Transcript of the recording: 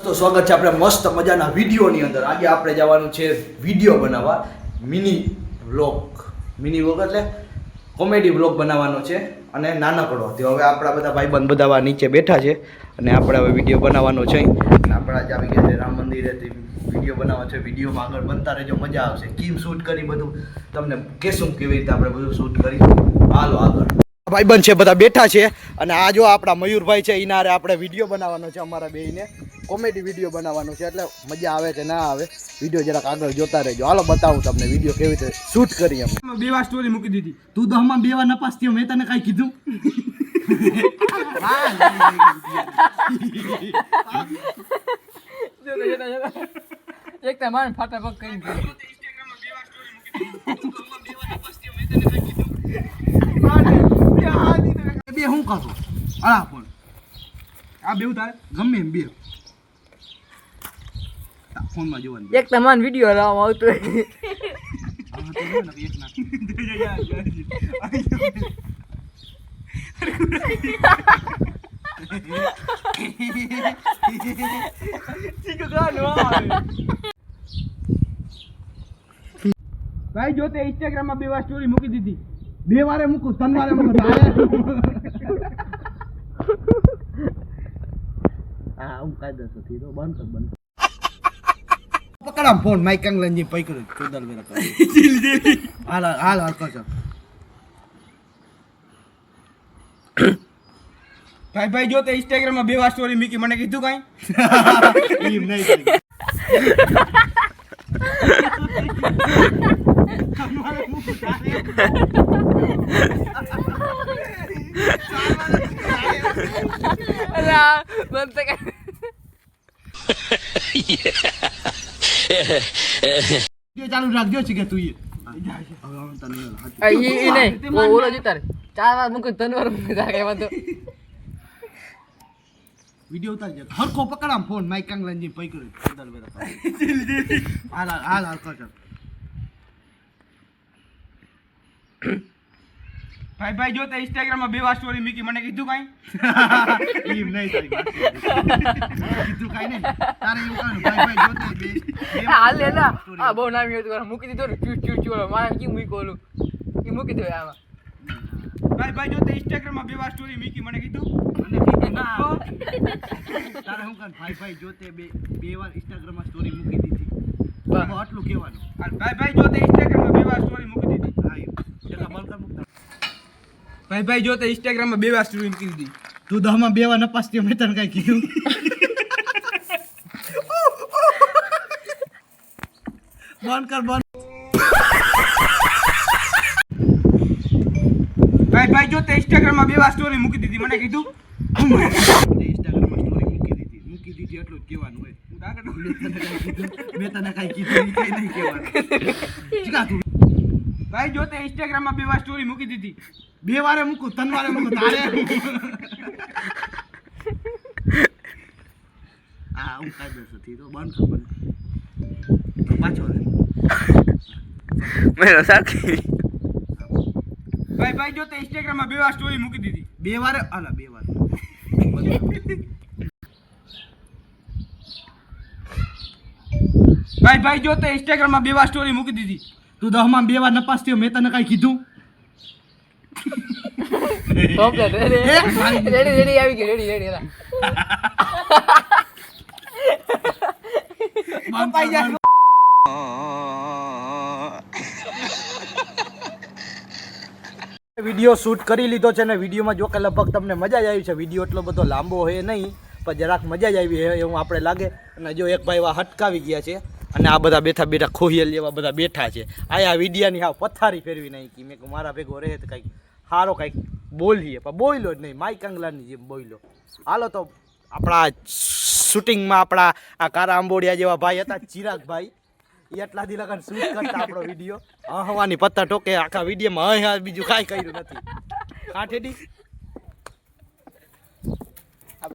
તો સ્વાગત છે આપણે મસ્ત મજાના વિડીયોની અંદર. આજે આપણે જવાનું છે વીડિયો બનાવવા, મિની વ્લોગ. મિની વ્લોગ એટલે કોમેડી વ્લોગ બનાવવાનો છે અને નાનકડો. તે હવે આપણા બધા ભાઈબંધ બધા નીચે બેઠા છે અને આપણે હવે વીડિયો બનાવવાનો છે આપણા આજે આવી ગયા છે રામ મંદિરે વીડિયો બનાવવાનો છે. વિડીયોમાં આગળ બનતા રહેજો, મજા આવશે. કેમ શૂટ કરી બધું? તમને કહેશું કેવી રીતે આપણે બધું શૂટ કરી હાલો, આગળ. ભાઈબંધ છે, બધા બેઠા છે. અને આ જો આપણા મયુરભાઈ છે, એના આપણે વીડિયો બનાવવાનો છે અમારા બેયને. કોમેડી વીડિયો બનાવવાનો છે એટલે મજા આવે કે ના આવે વીડિયો જરાક આગળ જોતા રહેજો. હાલો બતાવું તમને વીડિયો કેવી રીતે શૂટ કરી એમ. બે વાર સ્ટોરી મૂકી દીધી. તું દહમાં બે વાર નપાસ થયો મેં તને કાંઈ કીધું? એક તમારે ફટાફટ કરી દીધું. બે હું કરું હા પણ આ બેવું તારે? ગમે એમ બે. ફોનમાં જોવાનું એક તમારે વીડિયો લાવવામાં આવતો ભાઈ જો તે ઇન્સ્ટાગ્રામમાં બે વાર સ્ટોરી મૂકી દીધી બે વારે મૂકું ત્રણ વારે મૂકું હા હું કાયદા થી તો બંધ કર બંધ પકડામ ફોન માઈક અંગલનજી પકડ્યું ચોદલ વેરા કર હાલ હાલ હાલ કર ભાઈ ભાઈ જો તે ઇન્સ્ટાગ્રામમાં બે વાર સ્ટોરી મીકી મને કીધું કાંઈ એમ નહીં અલા, તો કર. વિડિયો ચાલુ રાખજો છે કે તું એ નહીં. ઓલો જોતા. ચાર વાર મૂકું ત્રણ વાર મૂકું તારે કઈ વાંધો. હરખો પકડામ ફોન માઈક અંગલનજી પકડ્યું ચોદલ વેરા હાલ હાલ હાલ હાલ કર ભાઈ ભાઈ જો તે ઇન્સ્ટાગ્રામમાં બે વાર સ્ટોરી મૂકી મને કીધું કઈ? એમ નહીં તારી કીધું કાંઈ નહીં. તારે એવું કહ્યું ભાઈ ભાઈ જો તે બે હાલ લે ના. આ બહુ નામ હતું કરે. મૂકી દીધો ને ચૂ ચૂ ચૂ મારે કેમ મૂકી ઓલું? ઈ મૂકી દો આમાં. ભાઈ ભાઈ જો તે ઇન્સ્ટાગ્રામમાં બે વાર સ્ટોરી મૂકી મને કીધું. અને કીધું ના તારે હું કાંઈ ભાઈ ભાઈ જોતે બે બે વાર ઇન્સ્ટાગ્રામમાં સ્ટોરી મૂકી દીધી. બસ. આટલું કહેવાનું. ભાઈ ભાઈ જો તે ઇન્સ્ટાગ્રામમાં બે વાર સ્ટોરી મૂકી દીધી હા એમ એટલે બંધ કર મૂકતા ભાઈ ભાઈ જો તે ઇન્સ્ટાગ્રામમાં બે વાર સ્ટોરી મૂકી દીધી તું દહમાં બે વાર નપાસ થયો મેં તને કઈ કીધું. બંધ કર બંધ. ભાઈ ભાઈ જો તે ઇન્સ્ટાગ્રામમાં બે વાર સ્ટોરી મૂકી દીધી મને કીધું. તે ઇન્સ્ટાગ્રામમાં સ્ટોરી મૂકી દીધી. મૂકી દીધી એટલું જ કહેવાનું હોય. મેં તને કાંઈ કીધું? મેં તને કાંઈ કીધું? નહીં કહેવાનું. તું ભાઈ જો તે ઇન્સ્ટાગ્રામમાં બે વાર સ્ટોરી મૂકી દીધી. બે વારે મૂકું ત્રણ વારે મૂકું તારે? હા હું કાયદો થી તો બંધ ખબર. પાછો લે. ભાઈ ભાઈ જો તે ઇન્સ્ટાગ્રામમાં બે વાર સ્ટોરી મૂકી દીધી. બે વારે? અલા બે વાર. ભાઈ ભાઈ જો તે ઇન્સ્ટાગ્રામમાં બે વાર સ્ટોરી મૂકી દીધી. તું દહમાં બે વાર નપાસ થયો મેં તને કાંઈ કીધું. Ready ready? આવી ગઈ રેડી રેડી એલા. વીડિયો શૂટ કરી લીધો છે ને વિડીયોમાં જો કે લગભગ તમને મજા જ આવી છે. વીડિયો એટલો બધો લાંબો હોય નહીં પણ જરાક મજા જ આવી હોય એવું આપણે લાગે. અને જો એક ભાઈ એવા હટકાવી ગયા છે અને આ બધા બેઠા બેઠા ખોહિયલ જેવા બધા બેઠા છે. આયા વિડીયાની હા પથારી ફેરવી નાખી. મેં કીધું, મારા ભેગો રહે તો કંઈક સારો કંઈક બોલીએ. પણ બોલ્યો જ નહીં. માઇક અંગલાની જેમ બોલ્યો. હાલો તો આપણા શૂટિંગમાં આપણા આ કારા આંબોડિયા જેવા ભાઈ હતા, ચિરાગભાઈ. એટલા દી લગન શૂટ કરતા આપણો વીડિયો. હવાની પત્તા ટોકે આખા વિડીયોમાં હા બીજું કાંઈ કર્યું નથી. કાંઠેડી